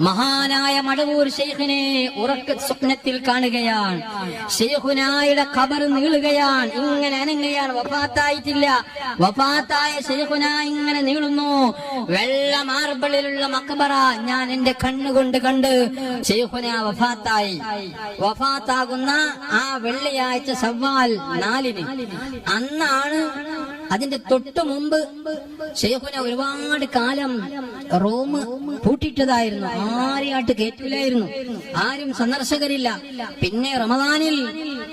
മഹാനായ മടവൂർ ഷെയ്ഖിനെ ഉറക്ക സ്വപ്നത്തിൽ കാണുകയാണ്. ഷെയ്ഖുനായുടെ ഖബർ നീളുകയാണ്. ഇങ്ങനെ അനങ്ങുകയാണ് വഫാത്തായിട്ടില്ല. വഫാത്തായ ഷെയ്ഖുന ഇങ്ങനെ നീളുന്നു. വെള്ള മാർബിളിലുള്ള മക്കബറ ഞാൻ എന്റെ കണ്ണുകൊണ്ട് കണ്ട് ഷെയ്ഖുന വഫാത്തായി. വഫാത്താകുന്ന ആ വെള്ളിയാഴ്ച സവ്വാൽ നാലിന്. അന്നാണ് അതിന്റെ തൊട്ടു മുമ്പ് ഷെയ്ഖുന ഒരുപാട് കാലം റൂം പൂട്ടിയിട്ടതായിരുന്നു. ആരെയായിട്ട് കേറ്റില്ലായിരുന്നു ആരും സന്ദർശകരില്ല. പിന്നെ റമദാനിൽ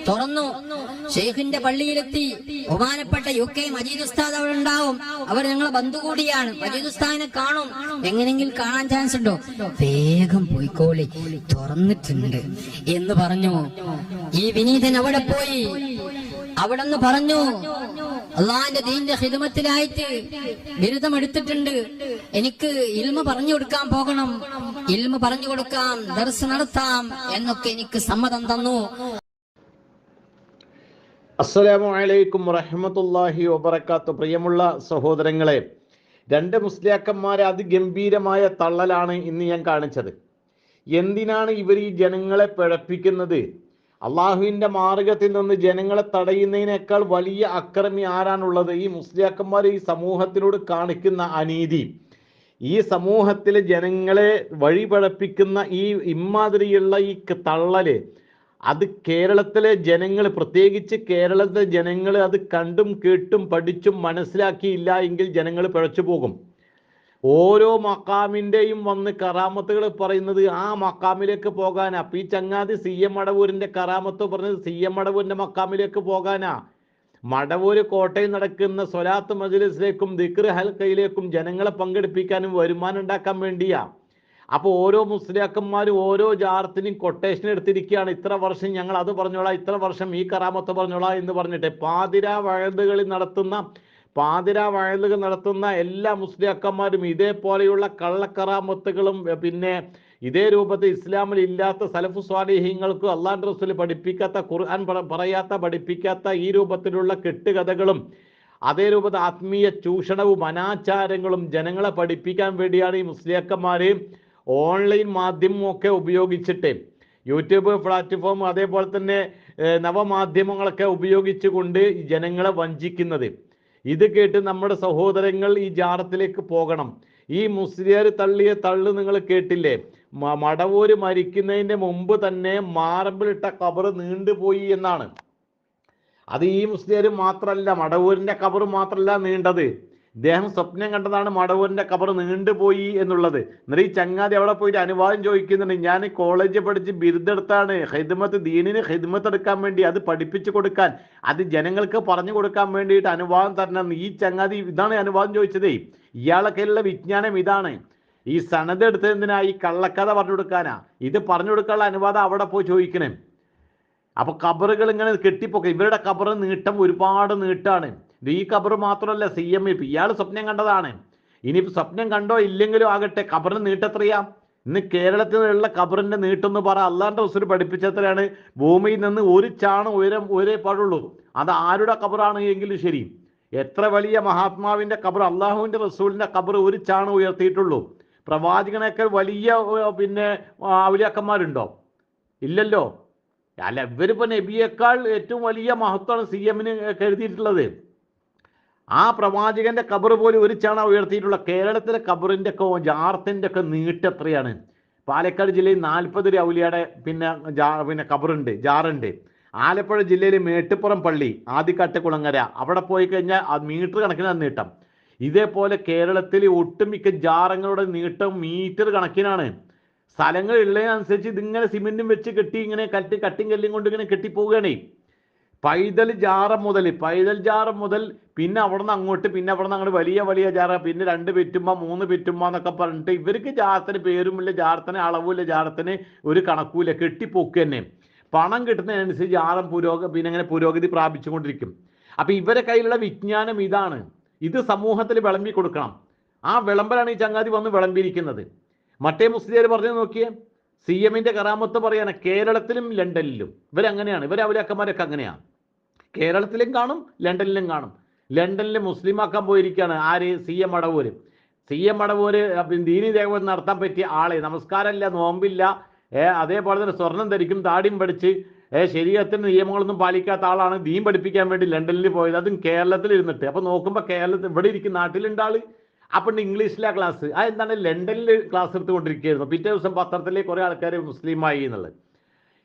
തുറന്നു. ഷെയ്ഖിന്റെ പള്ളിയിലെത്തി. ബഹുമാനപ്പെട്ട യു കെ മജീദ് ഉസ്താദ് അവിടെ ഉണ്ടാവും. അവർ ഞങ്ങളെ ബന്ധു കൂടിയാണ് മജീദ് ഉസ്താദിനെ കാണും. എങ്ങനെങ്കിലും കാണാൻ ചാൻസ് ഉണ്ടോ? വേഗം പോയിക്കോളി. തുറന്നിട്ടുണ്ട്. എന്ന് പറഞ്ഞു. ഈ വിനീതൻ അവിടെ പോയി. അവിടെ നിന്ന് പറഞ്ഞു അള്ളാന്റെ ദീന്റെ ഹിദമത്തിലായിട്ട് ബിരുദം എടുത്തിട്ടുണ്ട് എനിക്ക് ഇൽമ പറഞ്ഞു കൊടുക്കാൻ പോകണം. ഇൽമ പറഞ്ഞു കൊടുക്കാം ദർസ് നടത്താം എന്നൊക്കെ എനിക്ക് സമ്മതം തന്നു. അസ്സലാമു അലൈക്കും വറഹ്മത്തുള്ളാഹി വബറകാത്തു. പ്രിയമുള്ള സഹോദരങ്ങളെ രണ്ട് മുസ്ലിയാക്കന്മാരെ അതിഗംഭീരമായ തള്ളലാണ് ഇന്ന് ഞാൻ കാണിച്ചത്. എന്തിനാണ് ഇവർ ഈ ജനങ്ങളെ പിഴപ്പിക്കുന്നത്? അള്ളാഹുവിന്റെ മാർഗത്തിൽ നിന്ന് ജനങ്ങളെ തടയുന്നതിനേക്കാൾ വലിയ അക്രമി ആരാണുള്ളത്? ഈ മുസ്ലിയാക്കന്മാർ ഈ സമൂഹത്തിനോട് കാണിക്കുന്ന അനീതി. ഈ സമൂഹത്തിലെ ജനങ്ങളെ വഴിപഴപ്പിക്കുന്ന ഈ ഇമ്മാതിരിയുള്ള ഈ തള്ളൽ അത് കേരളത്തിലെ ജനങ്ങൾ പ്രത്യേകിച്ച് കേരളത്തിലെ ജനങ്ങൾ അത് കണ്ടും കേട്ടും പഠിച്ചും മനസ്സിലാക്കിയില്ല എങ്കിൽ ജനങ്ങൾ പിഴച്ചു പോകും ഓരോ മക്കാമിന്റെയും വന്ന് കറാമത്തുകൾ പറയുന്നത് ആ മക്കാമിലേക്ക് പോകാനാ. പി ഈ ചങ്ങാതി സി എം മടവൂരിന്റെ കറാമത്ത് പറഞ്ഞത് സി എം മടവൂരിന്റെ മക്കാമിലേക്ക് പോകാനാ. മടവൂര് കോട്ടയിൽ നടക്കുന്ന സ്വലാത്ത് മജ്ലിസിലേക്കും ദിക്ർ ഹൽക്കയിലേക്കും ജനങ്ങളെ പങ്കെടുപ്പിക്കാനും വരുമാനം ഉണ്ടാക്കാൻ വേണ്ടിയാ. അപ്പോൾ ഓരോ മുസ്ലിയാക്കന്മാരും ഓരോ ജാറത്തിനും കൊട്ടേഷൻ എടുത്തിരിക്കുകയാണ്. ഇത്ര വർഷം ഞങ്ങൾ അത് പറഞ്ഞോളാം ഇത്ര വർഷം ഈ കറാമത്ത് പറഞ്ഞോളാം എന്ന് പറഞ്ഞിട്ട് പാതിരാ വഴുതുകളിൽ നടത്തുന്ന പാതിരാ വയലുകൾ നടത്തുന്ന എല്ലാ മുസ്ലിയാക്കന്മാരും ഇതേപോലെയുള്ള കള്ളക്കറാമത്തുകളും പിന്നെ ഇതേ രൂപത്തിൽ ഇസ്ലാമിൽ ഇല്ലാത്ത സലഫു സ്വാലിഹ്യങ്ങൾക്കും അള്ളാൻ റസൂൽ പഠിപ്പിക്കാത്ത ഖുർആൻ പറയാത്ത പഠിപ്പിക്കാത്ത ഈ രൂപത്തിലുള്ള കെട്ടുകഥകളും അതേ രൂപത്തിൽ ആത്മീയ ചൂഷണവും അനാചാരങ്ങളും ജനങ്ങളെ പഠിപ്പിക്കാൻ വേണ്ടിയാണ് ഈ മുസ്ലിയാക്കന്മാര് ഓൺലൈൻ മാധ്യമം ഒക്കെ ഉപയോഗിച്ചിട്ട്. യൂട്യൂബ് പ്ലാറ്റ്ഫോം അതേപോലെ തന്നെ നവമാധ്യമങ്ങളൊക്കെ ഉപയോഗിച്ചുകൊണ്ട് ജനങ്ങളെ വഞ്ചിക്കുന്നത്. ഇത് കേട്ട് നമ്മുടെ സഹോദരങ്ങൾ ഈ ജാറത്തിലേക്ക് പോകണം. ഈ മുസ്ലിയാർ തള്ളിയ തള്ളു നിങ്ങൾ കേട്ടില്ലേ? മടവൂര് മരിക്കുന്നതിന്റെ മുമ്പ് തന്നെ മാർബിളിട്ട കബർ നീണ്ടുപോയി എന്നാണ്. അത് ഈ മുസ്ലിയാർ മാത്രമല്ല മടവൂരിന്റെ കബർ മാത്രമല്ല നീണ്ടത്. ഇദ്ദേഹം സ്വപ്നം കണ്ടതാണ് മടവൂരിന്റെ കബർ നീണ്ടുപോയി എന്നുള്ളത്. എന്നിട്ട് ഈ ചങ്ങാതി അവിടെ പോയിട്ട് അനുവാദം ചോദിക്കുന്നുണ്ട്. ഞാൻ കോളേജിൽ പഠിച്ച് ബിരുദെടുത്താണ്. ഹിദ്മത്ത് ദീനിന് ഹിദ്മത്ത് എടുക്കാൻ വേണ്ടി അത് പഠിപ്പിച്ചു കൊടുക്കാൻ അത് ജനങ്ങൾക്ക് പറഞ്ഞു കൊടുക്കാൻ വേണ്ടിയിട്ട് അനുവാദം തരണം. ഈ ചങ്ങാതി ഇതാണ് അനുവാദം ചോദിച്ചതേ. ഇയാളൊക്കെയുള്ള വിജ്ഞാനം ഇതാണ്. ഈ സനത് എടുത്തതിനാ ഈ കള്ളക്കഥ പറഞ്ഞു കൊടുക്കാനാ. ഇത് പറഞ്ഞു കൊടുക്കാനുള്ള അനുവാദം അവിടെ പോയി ചോദിക്കണേ. അപ്പൊ കബറുകൾ ഇങ്ങനെ കെട്ടിപ്പോക്ക. ഇവരുടെ കബറ് നീട്ടം ഒരുപാട് നീട്ടാണ്. ഈ കബർ മാത്രമല്ല സി എം ഇപ്പം ഇയാൾ സ്വപ്നം കണ്ടതാണ്. ഇനിയിപ്പോൾ സ്വപ്നം കണ്ടോ ഇല്ലെങ്കിലും ആകട്ടെ കബറിന് നീട്ടെത്രയാം ഇന്ന് കേരളത്തിലുള്ള കബറിന്റെ നീട്ടെന്ന് പറ അള്ളാന്റെ ഉസുര് പഠിപ്പിച്ചത്രയാണ്. ഭൂമിയിൽ നിന്ന് ഒരു ചാണ് ഉയരം ഉയരേ പാടുള്ളൂ. അത് ആരുടെ കബറാണ് എങ്കിലും ശരി. എത്ര വലിയ മഹാത്മാവിന്റെ കബർ അള്ളാഹുവിന്റെ റസൂലിന്റെ കബർ ഒരു ചാണ് ഉയർത്തിയിട്ടുള്ളൂ. പ്രവാചകനേക്കാൾ വലിയ പിന്നെ ഔലിയാക്കന്മാരുണ്ടോ? ഇല്ലല്ലോ. അല്ല ഇവരിപ്പോ നബിയേക്കാൾ ഏറ്റവും വലിയ മഹത്വമാണ് സി എമ്മിന് കരുതിയിട്ടുള്ളത്. ആ പ്രവാചകന്റെ കബർ പോലും ഒരു ചാണ ഉയർത്തിയിട്ടുള്ള കേരളത്തിലെ കബറിന്റെ ഒക്കെ ജാർത്തിന്റെ ഒക്കെ നീട്ടെത്രയാണ് പാലക്കാട് ജില്ലയിൽ നാൽപ്പത് രൗലിയുടെ പിന്നെ ജാ പിന്നെ കബറുണ്ട് ജാറുണ്ട്. ആലപ്പുഴ ജില്ലയിലെ മേട്ടുപ്പുറം പള്ളി ആദ്യക്കാട്ട് കുളങ്ങര അവിടെ പോയി കഴിഞ്ഞാൽ അത് മീറ്റർ കണക്കിനാണ് നീട്ടം. ഇതേപോലെ കേരളത്തിൽ ഒട്ടുമിക്ക ജാറങ്ങളുടെ നീട്ടം മീറ്റർ കണക്കിനാണ്. സ്ഥലങ്ങൾ ഉള്ളതിനനുസരിച്ച് ഇതിങ്ങനെ സിമെന്റും വെച്ച് കെട്ടി ഇങ്ങനെ കട്ടി കട്ടിങ് കല്ലും കൊണ്ട് ഇങ്ങനെ കെട്ടിപ്പോവുകയാണേ. പൈതൽ ജാറ മുതൽ പൈതൽ ജാറ മുതൽ പിന്നെ അവിടുന്ന് അങ്ങോട്ട് പിന്നെ അവിടുന്ന് അങ്ങോട്ട് വലിയ വലിയ ജാറ പിന്നെ രണ്ട് പെറ്റുമ്പ മൂന്ന് പെറ്റുമ്പ എന്നൊക്കെ പറഞ്ഞിട്ട് ഇവർക്ക് ജാറത്തിന് പേരുമില്ല ജാറത്തിന് അളവുമില്ല ജാറത്തിന് ഒരു കണക്കൂല കെട്ടിപ്പോക്ക് തന്നെ. പണം കിട്ടുന്നതിനനുസരിച്ച് ജാറം പുരോഗ പിന്നെ അങ്ങനെ പുരോഗതി പ്രാപിച്ചുകൊണ്ടിരിക്കും. അപ്പൊ ഇവരെ കയ്യിലുള്ള വിജ്ഞാനം ഇതാണ്. ഇത് സമൂഹത്തിൽ വിളമ്പി കൊടുക്കണം. ആ വിളമ്പലാണ് ഈ ചങ്ങാതി വന്ന് വിളമ്പിയിരിക്കുന്നത്. മറ്റേ മുസ്ലിം പറഞ്ഞു നോക്കിയേ സി എമ്മിന്റെ കറാമത്ത് പറയാണ് കേരളത്തിലും ലണ്ടനിലും. ഇവരങ്ങനെയാണ്. ഇവരെ അവരക്കന്മാരൊക്കെ അങ്ങനെയാണ് കേരളത്തിലും കാണും ലണ്ടനിലും കാണും. ലണ്ടനിൽ മുസ്ലിമാക്കാൻ പോയിരിക്കുകയാണ് ആര്? C M Adavoor. C M Adavoor ദീനി ദേവൻ നടത്താൻ പറ്റിയ ആളെ. നമസ്കാരമില്ല നോമ്പില്ല. അതേപോലെ തന്നെ സ്വർണം ധരിക്കും താടിയും പഠിച്ച് ശരീരത്തിന് നിയമങ്ങളൊന്നും പാലിക്കാത്ത ആളാണ്. ദീൻ പഠിപ്പിക്കാൻ വേണ്ടി ലണ്ടനിൽ പോയത്. അതും കേരളത്തിൽ ഇരുന്നിട്ട് അപ്പൊ നോക്കുമ്പോൾ കേരളത്തിൽ ഇവിടെ ഇരിക്കുന്ന നാട്ടിലുണ്ട് ആൾ. അപ്പൊ ഇംഗ്ലീഷിലെ ക്ലാസ്. ആ എന്താണ് ലണ്ടനിൽ ക്ലാസ് എടുത്തുകൊണ്ടിരിക്കുകയായിരുന്നു. പിറ്റേ ദിവസം പത്രത്തിലെ കുറേ ആൾക്കാർ മുസ്ലിമായി എന്നുള്ളത്.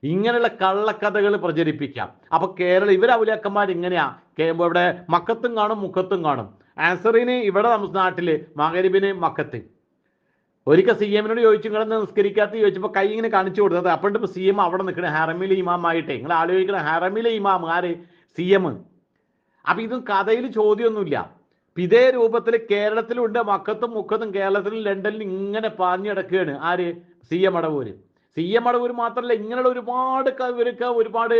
ഇങ്ങനെയുള്ള കള്ളക്കഥകൾ പ്രചരിപ്പിക്കാം. അപ്പൊ കേരളം ഇവർ അവലിയാക്കന്മാർ ഇങ്ങനെയാ. ഇവിടെ മക്കത്തും കാണും മുഖത്തും കാണും. ആൻസറിന് ഇവിടെ നമ്മുടെ നാട്ടിൽ മകരിബിന് മക്കത്ത്. ഒരിക്കൽ സി എമ്മിനോട് ചോദിച്ചു നിങ്ങളെന്ന് നിസ്കരിക്കാത്ത ചോദിച്ചപ്പോൾ കൈ ഇങ്ങനെ കാണിച്ചു കൊടുത്തത് ഇപ്പൊ സി എം അവിടെ നിൽക്കണേ ഹറമിലെ ഇമാമായിട്ടേ. നിങ്ങൾ ആലോചിക്കണം ഹറമിലെ ഇമാം ആര്? C M. അപ്പൊ ഇതും കഥയിൽ ചോദ്യമൊന്നുമില്ല. ഇതേ രൂപത്തിൽ കേരളത്തിലുണ്ട് മക്കത്തും മുക്കത്തും കേരളത്തിലും ലണ്ടനിലും ഇങ്ങനെ പാഞ്ഞു കിടക്കുകയാണ്. ആര്? C M Adavoor. C M Adavoor മാത്രമല്ല ഇങ്ങനെയുള്ള ഒരുപാട് ഇവർക്ക് ഒരുപാട്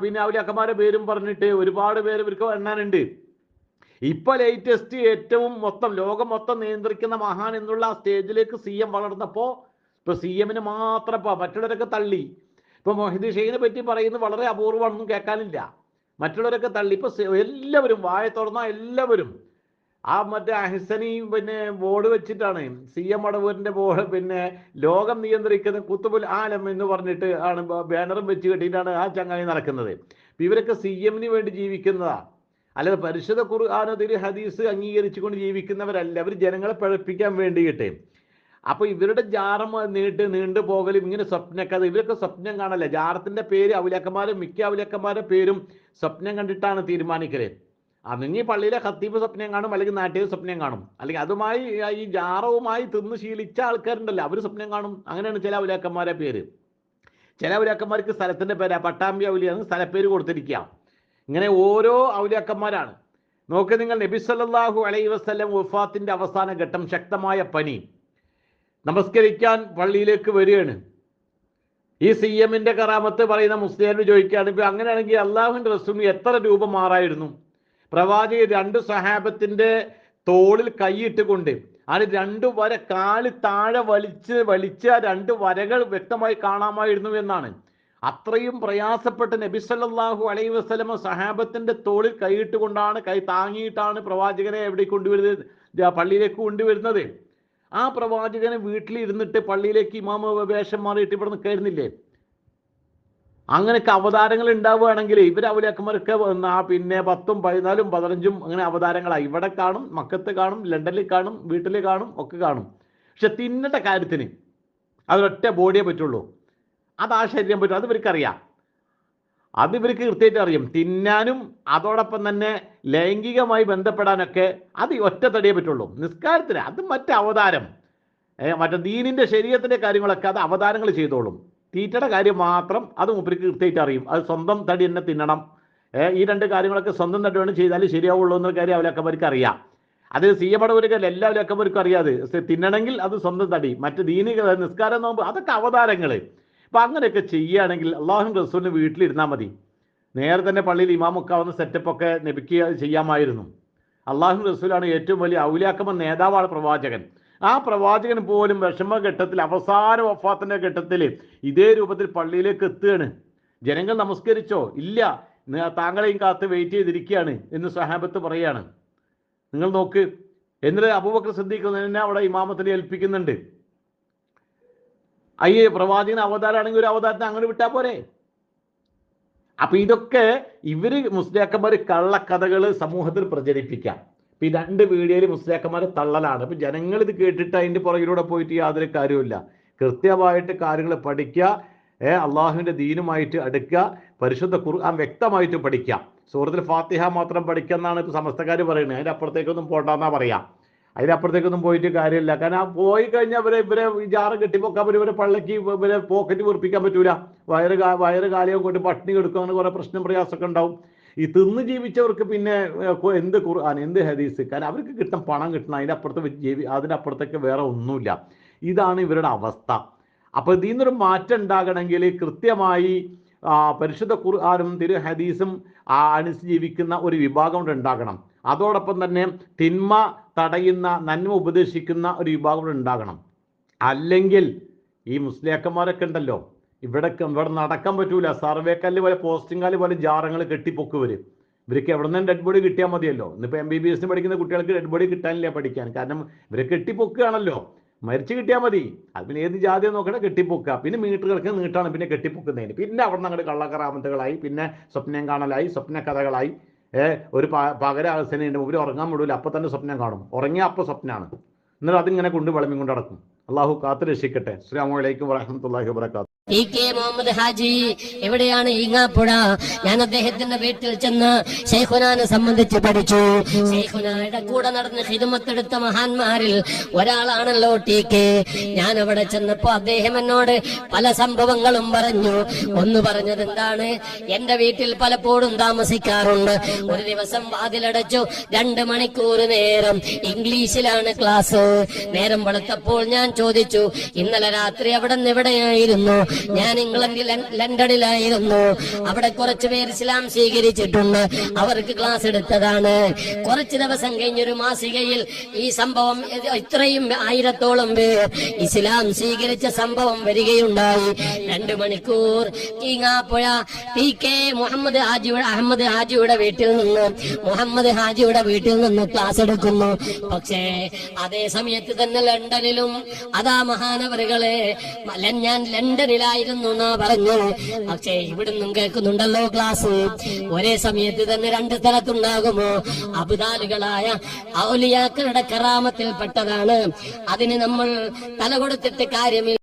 പിന്നെ അക്കമാരെ പേരും പറഞ്ഞിട്ട് ഒരുപാട് പേര് ഇവർക്ക് എണ്ണാനുണ്ട്. ഇപ്പൊ ലേറ്റസ്റ്റ് ഏറ്റവും മൊത്തം ലോകം മൊത്തം നിയന്ത്രിക്കുന്ന മഹാൻ എന്നുള്ള സ്റ്റേജിലേക്ക് സി എം വളർന്നപ്പോ ഇപ്പൊ സി എമ്മിന് മാത്രം ഇപ്പൊ മറ്റുള്ളവരൊക്കെ തള്ളി. ഇപ്പൊ മൊഹിദ് ഷെയ്നെ പറ്റി പറയുന്നത് വളരെ അപൂർവമാണെന്നും കേൾക്കാനില്ല. മറ്റുള്ളവരൊക്കെ തള്ളി. ഇപ്പൊ എല്ലാവരും വായ തുറന്ന എല്ലാവരും ആ മറ്റേ അഹിസനി പിന്നെ ബോർഡ് വെച്ചിട്ടാണ്. സി എം അടവൂരിന്റെ ബോർഡ് പിന്നെ ലോകം നിയന്ത്രിക്കുന്ന കുത്തുബുൽ ആലം എന്ന് പറഞ്ഞിട്ട് ആണ് ബാനറും വെച്ച് കെട്ടിയിട്ടാണ് ആ ചങ്ങായി നടക്കുന്നത്. ഇവരൊക്കെ സി എമ്മിന് വേണ്ടി ജീവിക്കുന്നതാ. അല്ലാതെ പരിശുദ്ധ ഖുർആാനോ തിരു ഹദീസ് അംഗീകരിച്ചുകൊണ്ട് ജീവിക്കുന്നവരല്ല. അവർ ജനങ്ങളെ പഴപ്പിക്കാൻ വേണ്ടിയിട്ട്. അപ്പൊ ഇവരുടെ ജാറം നീട്ട് നീണ്ടു പോകലും ഇങ്ങനെ സ്വപ്നക്കഥ ഇവരൊക്കെ സ്വപ്നം കാണല്ലേ? ജാറത്തിന്റെ പേര് അവലക്കന്മാരും മിക്ക അവലക്കന്മാരുടെ പേരും സ്വപ്നം കണ്ടിട്ടാണ് തീരുമാനിക്കൽ. അന്നെങ്കിൽ പള്ളിയിലെ ഖത്തീബ് സ്വപ്നം കാണും അല്ലെങ്കിൽ നാട്ടിയ സ്വപ്നം കാണും. അല്ലെങ്കിൽ അതുമായി ഈ ജാറവുമായി തിന്ന് ശീലിച്ച ആൾക്കാരുണ്ടല്ലോ അവർ സ്വപ്നം കാണും. അങ്ങനെയാണ് ചില ഉലാക്കന്മാരെ പേര്. ചില ഉലാക്കന്മാർക്ക് സ്ഥലത്തിന്റെ പേരാ പട്ടാമ്പി ഔലിയാണ് സ്ഥലപ്പേര് കൊടുത്തിരിക്കുക. ഇങ്ങനെ ഓരോ ഔലിയാക്കന്മാരാണ്. നോക്ക് നിങ്ങൾ നബി സല്ലാഹു അലൈ വസ്ലം വഫാത്തിന്റെ അവസാന ഘട്ടം ശക്തമായ പനി. നമസ്കരിക്കാൻ പള്ളിയിലേക്ക് വരികയാണ്. ഈ സി എമ്മിന്റെ കറാമത്ത് പറയുന്ന മുസ്ലിം ചോദിക്കുകയാണ് ഇപ്പൊ അങ്ങനെയാണെങ്കിൽ അള്ളാഹുവിന്റെ റസൂമി എത്ര രൂപ മാറായിരുന്നു? പ്രവാചകൻ രണ്ട് സഹാബത്തിന്റെ തോളിൽ കൈയിട്ട് കൊണ്ട് അത് രണ്ടു വര കാൽ താഴെ വലിച്ച് വലിച്ച രണ്ട് വരകൾ വ്യക്തമായി കാണാമായിരുന്നു എന്നാണ്. അത്രയും പ്രയാസപ്പെട്ട നബി സല്ലല്ലാഹു അലൈഹി വസ്ലമ സഹാബത്തിന്റെ തോളിൽ കൈയിട്ട് കൊണ്ടാണ് കൈ താങ്ങിയിട്ടാണ് പ്രവാചകനെ എവിടെ കൊണ്ടുവരുന്നത്? പള്ളിയിലേക്ക് കൊണ്ടുവരുന്നത്. ആ പ്രവാചകനെ വീട്ടിലിരുന്നിട്ട് പള്ളിയിലേക്ക് ഇമാമ വേഷം മാറിയിട്ട് ഇവിടെ നിൽക്കായിരുന്നില്ലേ? അങ്ങനെയൊക്കെ അവതാരങ്ങൾ ഉണ്ടാവുകയാണെങ്കിൽ ഇവർ അവലിയാക്കന്മാരൊക്കെ പിന്നെ പത്തും പതിനാലും പതിനഞ്ചും അങ്ങനെ അവതാരങ്ങളായി ഇവിടെ കാണും മക്കത്ത് കാണും ലണ്ടനിൽ കാണും വീട്ടിൽ കാണും ഒക്കെ കാണും. പക്ഷെ തിന്നത്തെ കാര്യത്തിന് അതൊരൊറ്റ ബോഡിയെ പറ്റുള്ളൂ. അത് ആ ശരീരം പറ്റും അത് ഇവർക്കറിയാം അത് ഇവർക്ക് കൃത്യമായിട്ട് അറിയും. തിന്നാനും അതോടൊപ്പം തന്നെ ലൈംഗികമായി ബന്ധപ്പെടാനൊക്കെ അത് ഒറ്റ തടിയേ പറ്റുള്ളൂ. നിസ്കാരത്തിന് അത് മറ്റേ അവതാരം. ഏ, മറ്റേ ദീനിന്റെ ശരീരത്തിന്റെ കാര്യങ്ങളൊക്കെ അത് അവതാരങ്ങൾ ചെയ്തോളും. തീറ്റയുടെ കാര്യം മാത്രം അത് മൂപ്പർക്ക് കൃത്യമായിട്ട് അറിയും. അത് സ്വന്തം തടി തന്നെ തിന്നണം. ഈ രണ്ട് കാര്യങ്ങളൊക്കെ സ്വന്തം തടി വേണം ചെയ്താലും ശരിയാവുള്ളൂ എന്നൊരു കാര്യം അവലക്കന്മാർക്ക് അറിയാം. അത് സി എം അടവരക്കല്ല എല്ലാ അവലക്കന്മാർക്കും അറിയാതെ തിന്നണമെങ്കിൽ അത് സ്വന്തം തടി. മറ്റ് ദീനിക നിസ്കാരം നോമ്പ് അതൊക്കെ അവതാരങ്ങൾ. അപ്പം അങ്ങനെയൊക്കെ ചെയ്യുകയാണെങ്കിൽ അള്ളാഹു റസൂലിന് വീട്ടിലിരുന്നാൽ മതി. നേരെ തന്നെ പള്ളിയിൽ ഇമാമൊക്കാവുന്ന സെറ്റപ്പ് ഒക്കെ നബിക്ക് ചെയ്യാമായിരുന്നു. അള്ളാഹു റസൂലാണ് ഏറ്റവും വലിയ ഔലിയാക്കമ നേതാവാണ് പ്രവാചകൻ. ആ പ്രവാചകൻ പോലും വിഷമഘട്ടത്തിൽ അവസാന വഫാത്തിന്റെ ഘട്ടത്തിൽ ഇതേ രൂപത്തിൽ പള്ളിയിലേക്ക് എത്തുകയാണ്. ജനങ്ങൾ നമസ്കരിച്ചോ? ഇല്ല. താങ്കളെയും കാത്ത് വെയിറ്റ് ചെയ്തിരിക്കുകയാണ് എന്ന് സഹാബത്ത് പറയാണ്. നിങ്ങൾ നോക്ക് എന്നിട്ട് അബൂബക്കർ തന്നെ അവിടെ ഇമാമത്തിനെ ഏൽപ്പിക്കുന്നുണ്ട്. അയ്യേ പ്രവാചകൻ അവതാരാണെങ്കിൽ ഒരു അവതാരത്തെ അങ്ങനെ വിട്ടാ പോരെ? അപ്പൊ ഇതൊക്കെ ഇവർ മുസ്ലിയാക്കന്മാർ കള്ളക്കഥകൾ സമൂഹത്തിൽ പ്രചരിപ്പിക്കാം. ഇപ്പൊ ഈ രണ്ട് വീഡിയോയിൽ മുസ്ലിയാക്കന്മാർ തള്ളലാണ്. അപ്പൊ ജനങ്ങൾ ഇത് കേട്ടിട്ട് അതിന്റെ പുറകിലൂടെ പോയിട്ട് യാതൊരു കാര്യമില്ല കൃത്യമായിട്ട് കാര്യങ്ങൾ പഠിക്കുക ഏ അള്ളാഹുവിന്റെ ദീനുമായിട്ട് അടുക്കുക പരിശുദ്ധ ഖുർആൻ വ്യക്തമായിട്ട് പഠിക്കുക. സൂറത്തിൽ ഫാത്തിഹ മാത്രം പഠിക്കുക എന്നാണ് ഇപ്പൊ സമസ്തക്കാർ പറയുന്നത്. അതിന്റെ അപ്പുറത്തേക്കൊന്നും പോണ്ടെന്നാ പറയാം. അപ്പുറത്തേക്കൊന്നും പോയിട്ട് കാര്യമില്ല. കാരണം ആ പോയി കഴിഞ്ഞാൽ ഇവരെ ഇവരെ ജാറ് കെട്ടിപ്പോക്കാൻ പറ്റും. ഇവരെ പള്ളക്ക് ഇവരെ പോക്കറ്റ് വീർപ്പിക്കാൻ പറ്റൂല. വയറ് വയറ് കാലിയൊക്കെ കൊണ്ട് പട്ടിണി കൊടുക്കും അങ്ങനെ കുറെ പ്രശ്നം പ്രയാസമൊക്കെ ഉണ്ടാവും. ഈ തിന്ന് ജീവിച്ചവർക്ക് പിന്നെ എന്ത് ഖുർആൻ എന്ത് ഹദീസ് കാരണം അവർക്ക് കിട്ടും പണം കിട്ടണം അതിന്റെ അപ്പുറത്ത് ജീവി അതിന്റെ അപ്പുറത്തേക്ക് വേറെ ഒന്നുമില്ല. ഇതാണ് ഇവരുടെ അവസ്ഥ. അപ്പോൾ ഇതിൽ നിന്നൊരു മാറ്റം ഉണ്ടാകണമെങ്കിൽ കൃത്യമായി പരിശുദ്ധ ഖുർആാനും തിരു ഹദീസും അനുസരിച്ച് ജീവിക്കുന്ന ഒരു വിഭാഗം ഇവിടെ ഉണ്ടാകണം. അതോടൊപ്പം തന്നെ തിന്മ തടയുന്ന നന്മ ഉപദേശിക്കുന്ന ഒരു വിഭാഗം ഇവിടെ ഉണ്ടാകണം. അല്ലെങ്കിൽ ഈ മുസ്ലിയാക്കന്മാരൊക്കെ ഉണ്ടല്ലോ ഇവിടെ ഇവിടെ നടക്കാൻ പറ്റൂല. സർവേ കല്ല് പോലെ പോസ്റ്റിംഗ് കാൽ പോലെ ജാറങ്ങൾ കെട്ടിപ്പൊക്ക് വരും ഇവർക്ക് എവിടെ നിന്നും ഡെഡ് ബോഡി കിട്ടിയാൽ മതിയല്ലോ. ഇന്നിപ്പോൾ എം ബി ബി എസിന് പഠിക്കുന്ന കുട്ടികൾക്ക് ഡെഡ് ബോഡി കിട്ടാനില്ല പഠിക്കാൻ. കാരണം ഇവരെ കെട്ടിപ്പൊക്കുകയാണല്ലോ. മരിച്ചു കിട്ടിയാൽ മതി. അത് പിന്നെ ഏത് ജാതി നോക്കണേ കെട്ടിപ്പൊക്കുക. പിന്നെ മീറ്റർ കിടക്കുന്ന നീട്ടാണ് പിന്നെ കെട്ടിപ്പൊക്കുന്നതിന്. പിന്നെ അവിടെ നിന്ന് അങ്ങോട്ട് കള്ളക്കറാമത്തുകളായി. പിന്നെ സ്വപ്നം കാണലായി സ്വപ്ന കഥകളായി. ഒരു പ പകര അവസ്ഥയുണ്ട് ഇവർ ഉറങ്ങാൻ വിടൂല. അപ്പം തന്നെ സ്വപ്നം കാണും. ഉറങ്ങിയ അപ്പം സ്വപ്നമാണ് എന്നിട്ട് അതിങ്ങനെ കൊണ്ട് വിളമ്പി കൊണ്ട് നടക്കും. അള്ളാഹു കാത്തു രക്ഷിക്കട്ടെ. അസ്സാം വലൈക്കും വരഹമുല്ലാഹി വാബർക്കാത്തു ഇ കെ മുഹമ്മദ് ഹാജി എവിടെയാണ് ഈങ്ങാപ്പുഴ? ഞാൻ അദ്ദേഹത്തിന്റെ വീട്ടിൽ ചെന്ന് ഷെയ്ഖുനാനെ സംബന്ധിച്ച് പഠിച്ചു. ഷെയ്ഖുനായുടെ കൂടെ നടന്ന് ഹിതുമത്തെടുത്ത മഹാന്മാരിൽ ഒരാളാണല്ലോ ടി കെ. ഞാൻ അവിടെ ചെന്നപ്പോ അദ്ദേഹം എന്നോട് പല സംഭവങ്ങളും പറഞ്ഞു. ഒന്ന് പറഞ്ഞത് എന്താണ്? എന്റെ വീട്ടിൽ പലപ്പോഴും താമസിക്കാറുണ്ട്. ഒരു ദിവസം വാതിലടച്ചു രണ്ട് മണിക്കൂർ നേരം ഇംഗ്ലീഷിലാണ് ക്ലാസ്. നേരം വെളുത്തപ്പോൾ ഞാൻ ചോദിച്ചു ഇന്നലെ രാത്രി അവിടെ നിന്ന് എവിടെയായിരുന്നു? ഞാൻ ഇംഗ്ലണ്ടിൽ ലണ്ടനിലായിരുന്നു. അവിടെ കുറച്ചു പേര് ഇസ്ലാം സ്വീകരിച്ചിട്ടുണ്ട്. അവർക്ക് ക്ലാസ് എടുത്തതാണ്. കുറച്ച് ദിവസം കഴിഞ്ഞൊരു മാസികയിൽ ഈ സംഭവം ഇത്രയും ആയിരത്തോളം പേർ ഇസ്ലാം സ്വീകരിച്ച സംഭവം വരികയുണ്ടായി. രണ്ടു മണിക്കൂർ കീങ്ങാപ്പുഴ ടി കെ മുഹമ്മദ് ഹാജിയുടെ അഹമ്മദ് ഹാജിയുടെ വീട്ടിൽ നിന്ന് മുഹമ്മദ് ഹാജിയുടെ വീട്ടിൽ നിന്ന് ക്ലാസ് എടുക്കുന്നു. പക്ഷേ അതേ സമയത്ത് തന്നെ ലണ്ടനിലും അതാ മഹാനവറുകളെ ഞാൻ ഞാൻ ലണ്ടനിലായിരുന്നു എന്നാ പറഞ്ഞു. പക്ഷേ ഇവിടുന്നും കേൾക്കുന്നുണ്ടല്ലോ ക്ലാസ്. ഒരേ സമയത്ത് തന്നെ രണ്ട് സ്ഥലത്തുണ്ടാകുമോ? അബുദാലുകളായ ഔലിയാക്കളുടെ കറാമത്തിൽപ്പെട്ടതാണ്. അതിന് നമ്മൾ തല കൊടുത്തിട്ട് കാര്യമില്ല.